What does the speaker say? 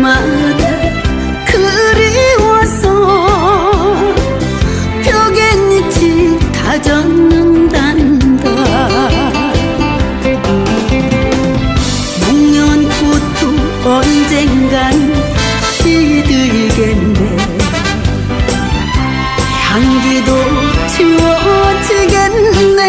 때마다 그리워서 벽에 니치 다젖는단다. 목련 꽃도 언젠간 시들겠네. 향기도 지워지겠네.